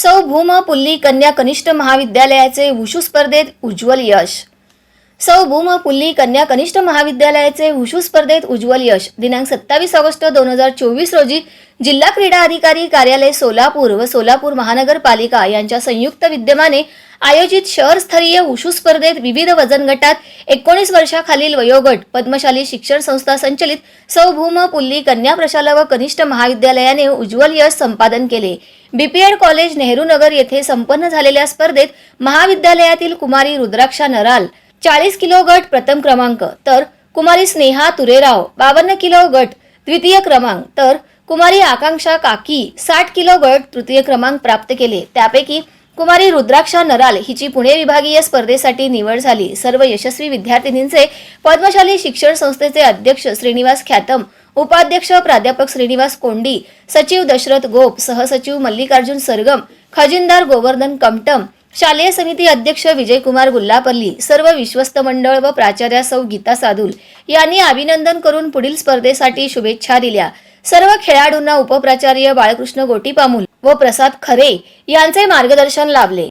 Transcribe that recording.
सौ भूम पुल्ली कन्या कनिष्ठ महाविद्यालयाचे वुशू स्पर्धेत उज्ज्वल यश. सौ भूम पुल्ली कन्या कनिष्ठ महाविद्यालयाचे हुशू स्पर्धेत उज्ज्वल यश. दिनांक सत्तावीस ऑगस्ट दोन हजार चोवीस रोजी जिल्हा क्रीडा अधिकारी कार्यालय सोलापूर व सोलापूर महानगरपालिका यांच्या संयुक्त विद्यमाने आयोजित शहरस्तरीय हुशू स्पर्धेत विविध वजन गटात एकोणीस वर्षाखालील वयोगट पद्मशाली शिक्षण संस्था संचलित सौ भूम पुल्ली कन्या प्रशाला व कनिष्ठ महाविद्यालयाने उज्ज्वल यश संपादन केले. बीपीएड कॉलेज नेहरू नगर येथे संपन्न झालेल्या स्पर्धेत महाविद्यालयातील कुमारी रुद्राक्षा नराल चाळीस किलो गट प्रथम क्रमांक तर कुमारी स्नेहा तुरेराव बावन्न किलो गट द्वितीय क्रमांक तर कुमारी आकांक्षा काकी साठ किलो गट तृतीय क्रमांक प्राप्त केले. त्यापैकी कुमारी रुद्राक्षा नराल हिची पुणे विभागीय स्पर्धेसाठी निवड झाली. सर्व यशस्वी विद्यार्थिनींचे पद्मशाली शिक्षण संस्थेचे अध्यक्ष श्रीनिवास ख्यातम उपाध्यक्ष प्राध्यापक श्रीनिवास कोंडी सचिव दशरथ गोप सहसचिव मल्लिकार्जुन सरगम खजिनदार गोवर्धन कमटम शालेय समिती अध्यक्ष विजयकुमार गुल्लापल्ली सर्व विश्वस्त मंडळ व प्राचार्या सौ गीता साधुल यांनी अभिनंदन करून पुढील स्पर्धेसाठी शुभेच्छा दिल्या. सर्व खेळाडूंना उपप्राचार्य बाळकृष्ण गोटीपामुल व प्रसाद खरे यांचे मार्गदर्शन लाभले.